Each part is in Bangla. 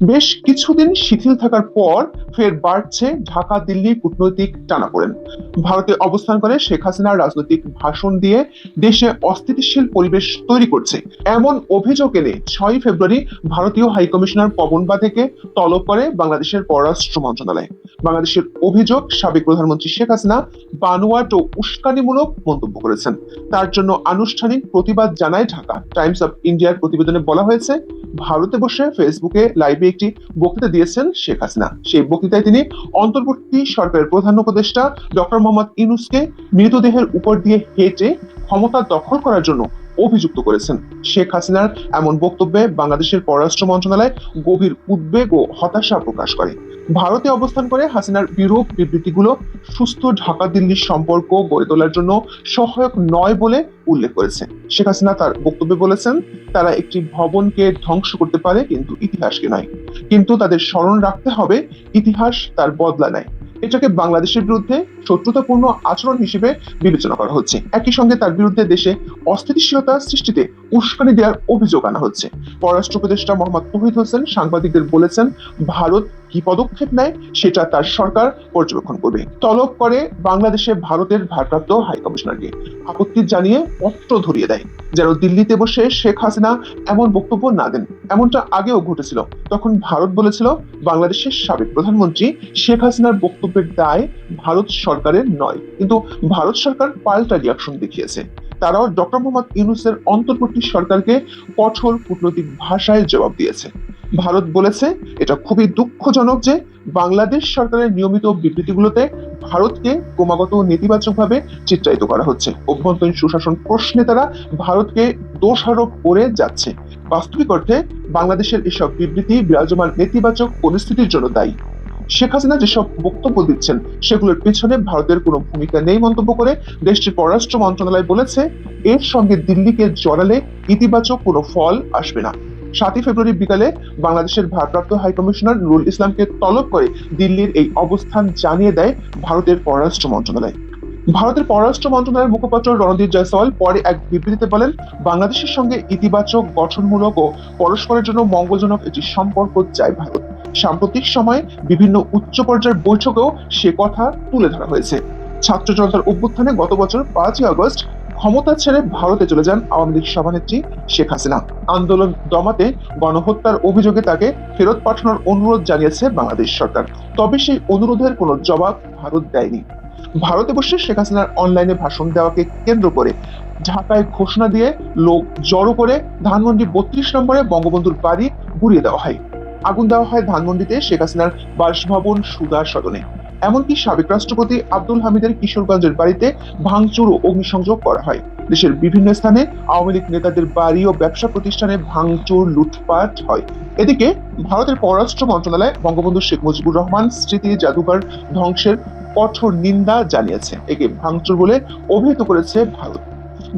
বেশ কিছুদিন শিথিল থাকার পর ফের বাড়ছে ঢাকা, দিল্লি কূটনৈতিক টানাপোড়েন। ভারতে অবস্থান করে শেখ হাসিনার রাজনৈতিক ভাষণ দিয়ে দেশে অস্থিতিশীল পরিবেশ তৈরি করছে। এমন অভিযোগ এনে ছয় ফেব্রুয়ারি ভারতীয় হাইকমিশনার পবন বাধেকে তলব করে বাংলাদেশের পররাষ্ট্র মন্ত্রণালয়। বাংলাদেশের অভিযোগ, সাবেক প্রধানমন্ত্রী শেখ হাসিনা বানোয়াট ও উস্কানিমূলক মন্তব্য করেছেন। তার জন্য আনুষ্ঠানিক প্রতিবাদ জানায় ঢাকা। টাইমস অফ ইন্ডিয়ার প্রতিবেদনে বলা হয়েছে, ভারতে বসে ফেসবুকে লাইভে একটি বক্তৃতা দিয়েছেন শেখ হাসিনা। সেই বক্তৃতায় তিনি অন্তর্বর্তী সরকারের প্রধান উপদেষ্টা ডক্টর মোহাম্মদ ইনুসকে মৃতদেহের উপর দিয়ে হেঁটে ক্ষমতা দখল করার জন্য অভিযুক্ত করেছেন। শেখ হাসিনার এমন বক্তব্যে বাংলাদেশের পররাষ্ট্র মন্ত্রণালয় গভীর উদ্বেগ ও হতাশা প্রকাশ করে। ভারতে অবস্থান করে হাসিনার বিরূপ বিবৃতিগুলো সুস্থ ঢাকা দিল্লির সম্পর্ক গড়ে তোলার জন্য সহায়ক নয় বলে উল্লেখ করেছে। শেখ হাসিনা তার বক্তব্যে বলেছেন, তারা একটি ভবনকে ধ্বংস করতে পারে কিন্তু ইতিহাসকে নয়। কিন্তু তাদের স্মরণ রাখতে হবে, ইতিহাস তার বদলা নেয়। এটাকে বাংলাদেশের বিরুদ্ধে শত্রুতাপূর্ণ আচরণ হিসেবে বিবেচনা করা হচ্ছে। একই সঙ্গে তার বিরুদ্ধে দেশে অস্থিতিশীলতা সৃষ্টিতে উস্কানি দেওয়ার অভিযোগ আনা হচ্ছে। পররাষ্ট্র উপদেষ্টা মোহাম্মদ তহিদ হোসেন সাংবাদিকদের বলেছেন, ভারত কি পদক্ষেপ নেয় সেটা তার সরকার পর্যবেক্ষণ করবে। তলব করে বাংলাদেশে ভারতের ভারপ্রাপ্ত হাই কমিশনারকে আপত্তি জানিয়ে পত্র ধরিয়ে দেয়। যেন দিল্লিতে বসে শেখ হাসিনা এমন বক্তব্য না দেন, এমনটা আগেও ঘটেছিল। তখন ভারত বলেছিল, বাংলাদেশের সাবেক প্রধানমন্ত্রী শেখ হাসিনার বক্তব্যের দায় ভারত সরকারের নয়। কিন্তু ভারত সরকার পাল্টা রিয়াকশন দেখিয়েছে। তারাও ডক্টর মোহাম্মদ ইউনুসের অন্তর্বর্তী সরকারকে কঠোর কূটনৈতিক ভাষায় জবাব দিয়েছে। ভারত বলেছে, এটা খুবই দুঃখজনক যে বাংলাদেশ সরকারের নিয়মিত বিবৃতিগুলোতে ভারতকে ক্রমাগত নেতিবাচকভাবে চিত্রায়িত করা হচ্ছে। অভ্যন্তরীণ সুশাসন প্রশ্নে তারা ভারতকে দোষারোপ করে যাচ্ছে। বাস্তবিক অর্থে বাংলাদেশের এসব বিবৃতি বিরাজমান নেতিবাচক পরিস্থিতির জন্য দায়ী। শেখ হাসিনা যেসব বক্তব্য দিচ্ছেন, সেগুলোর পেছনে ভারতের কোনো ভূমিকা নেই মন্তব্য করে দেশটির পররাষ্ট্র মন্ত্রণালয় বলেছে, এর সঙ্গে দিল্লিকে জড়ালে ইতিবাচক কোনো ফল আসবে না। সাতই ফেব্রুয়ারি বিকালে বাংলাদেশের ভারপ্রাপ্ত হাইকমিশনার নুরুল ইসলামকে তলব করে দিল্লির এই অবস্থান জানিয়ে দেয় ভারতের পররাষ্ট্র মন্ত্রণালয়। ভারতের পররাষ্ট্র মন্ত্রণালয়ের মুখপাত্র রণদীপ জয়সওয়াল পরে এক বিবৃতিতে বলেন, বাংলাদেশের সঙ্গে ইতিবাচক, গঠনমূলক ও পরস্পরের জন্য মঙ্গলজনক একটি সম্পর্ক চায় ভারত। সাম্প্রতিক সময়ে বিভিন্ন উচ্চ পর্যায়ের বৈঠকেও সে কথা তুলে ধরা হয়েছে। ছাত্র জনতার অভ্যুত্থানে গত বছর পাঁচই আগস্ট ক্ষমতা ছেড়ে ভারতে চলে যান আওয়ামী লীগ সভানেত্রী শেখ হাসিনা। আন্দোলন দমাতে গণহত্যার অভিযোগে তাকে ফেরত পাঠানোর অনুরোধ জানিয়েছে বাংলাদেশ সরকার। তবে সেই অনুরোধের কোনো জবাব ভারত দেয়নি। ভারতে বসে শেখ হাসিনার অনলাইনে ভাষণ দেওয়াকে কেন্দ্র করে ঢাকায় ঘোষণা দিয়ে লোক জড়ো করে ধানমন্ডি বত্রিশ নম্বরে বঙ্গবন্ধুর বাড়ি গুড়িয়ে দেওয়া হয়। আগুন দেওয়া হয় ধানমন্ডিতে শেখ হাসিনার বাসভবন সুদার সদনে। এমনকি সাবেক রাষ্ট্রপতি আব্দুল হামিদের কিশোরগঞ্জের বাড়িতে ভাঙচুর ও অগ্নিসংযোগ করা হয়। দেশের বিভিন্ন স্থানে আওয়ামী লীগ নেতাদের বাড়ি ও ব্যবসা প্রতিষ্ঠানে ভাঙচুর, লুটপাট হয়। এদিকে ভারতের পররাষ্ট্র মন্ত্রণালয় বঙ্গবন্ধু শেখ মুজিবুর রহমান স্মৃতি জাদুঘর ধ্বংসের কঠোর নিন্দা জানিয়েছে। একে ভাঙচুর বলে অভিহিত করেছে ভারত।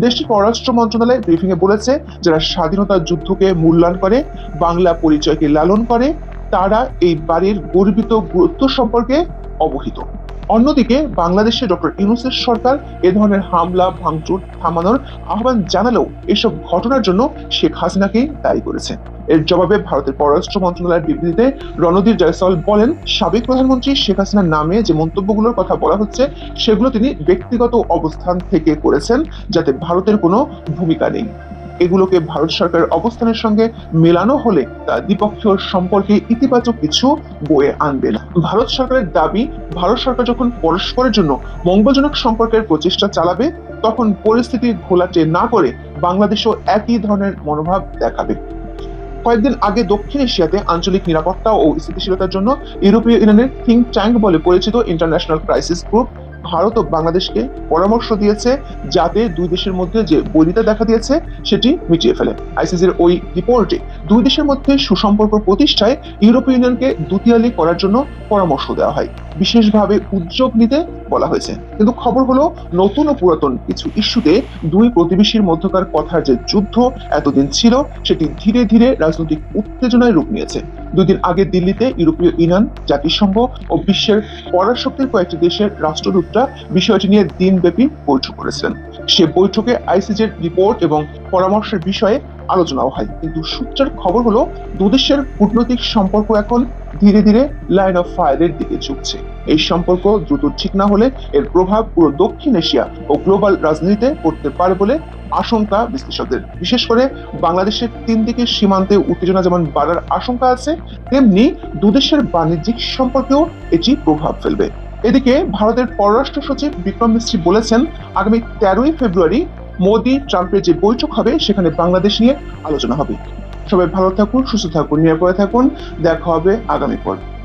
দেশটির পররাষ্ট্র মন্ত্রণালয় ব্রিফিং এ বলেছে, যারা স্বাধীনতা যুদ্ধকে মূল্যায়ন করে, বাংলা পরিচয়কে লালন করে তারা এই বাড়ির গর্বিত গুরুত্ব সম্পর্কে অবহিত। অন্যদিকে বাংলাদেশে ডক্টর ইউনুসের সরকার এ ধরনের হামলা, ভাঙচুর থামানোর আহ্বান জানালেও এসব ঘটনার জন্য শেখ হাসিনাকেই দায়ী করেছে। এর জবাবে ভারতের পররাষ্ট্র মন্ত্রণালয়ের বিবৃতিতে রণধীর জয়সওয়াল বলেন, সাবেক প্রধানমন্ত্রী শেখ হাসিনার নামে যে মন্তব্যগুলোর কথা বলা হচ্ছে, সেগুলো তিনি ব্যক্তিগত অবস্থান থেকে করেছেন, যাতে ভারতের কোনো ভূমিকা নেই। এগুলোকে ভারত সরকারের অবস্থানের সঙ্গে মেলানো হলে তা দ্বিপক্ষীয় সম্পর্কে ইতিবাচক কিছু বয়ে আনবে না। ভারত সরকারের দাবি, ভারত সরকার যখন পরস্পরের জন্য মঙ্গলজনক সম্পর্কের প্রচেষ্টা চালাবে, তখন পরিস্থিতি ঘোলাটে না করে বাংলাদেশও একই ধরনের মনোভাব দেখাবে। কয়েকদিন আগে দক্ষিণ এশিয়াতে আঞ্চলিক নিরাপত্তা ও স্থিতিশীলতার জন্য ইউরোপীয় ইউনিয়নের থিঙ্ক ট্যাঙ্ক বলে পরিচিত ইন্টারন্যাশনাল ক্রাইসিস গ্রুপ ভারত ও বাংলাদেশকে পরামর্শ দিয়েছে যাতে দুই দেশের মধ্যে যে বৈরিতা দেখা দিয়েছে, সেটি মিটিয়ে ফেলে। আইসিসির ওই রিপোর্টে দুই দেশের মধ্যে সুসম্পর্ক প্রতিষ্ঠায় ইউরোপীয় ইউনিয়নকে দুতিয়ালি করার জন্য পরামর্শ দেওয়া হয়। বিশেষভাবে উদ্যোগ নিতে বলা হয়েছে। কিন্তু খবর হলো, নতুন ও পুরাতন কিছু ইস্যুতে দুই প্রতিবেশীর মধ্যকার কথার যে যুদ্ধ এতদিন ছিল, সেটি ধীরে ধীরে রাজনৈতিক উত্তেজনায় রূপ নিয়েছে। দুই দিন আগে দিল্লিতে ইউরোপীয় ইউনিয়ন, জাতিসংঘ ও বিশ্বের পরাশক্তির কয়েকটি দেশের রাষ্ট্রদূতরা বিষয়টি নিয়ে দিনব্যাপী বৈঠক করেছিলেন। সে বৈঠকে আইসিজের রিপোর্ট এবং পরামর্শের বিষয়ে আলোচনাও হয়। কিন্তু সূত্রের খবর হলো দুদেশের কূটনৈতিক সম্পর্ক এখন ধীরে ধীরে লাইন অফ ফায়ারের দিকে ঝুঁকছে। এই সম্পর্ক দ্রুত ঠিক না হলে এর প্রভাব পুরো দক্ষিণ এশিয়া ও গ্লোবাল রাজনীতিতে পড়তে পারে বলে আশঙ্কা বিশ্লেষকদের। বিশেষ করে বাংলাদেশের তিন দিকের সীমান্তে উত্তেজনা যেমন বাড়ার আশঙ্কা আছে, তেমনি দুদেশের বাণিজ্যিক সম্পর্কেও এটি প্রভাব ফেলবে। এদিকে ভারতের পররাষ্ট্র সচিব বিক্রম মিস্ত্রি বলেছেন, আগামী তেরোই ফেব্রুয়ারি মোদি, ট্রাম্পের যে বৈঠক হবে, সেখানে বাংলাদেশ নিয়ে আলোচনা হবে। সবাই ভালো থাকুন, সুস্থ থাকুন, নিরাপদে থাকুন। দেখা হবে আগামী পর্ব।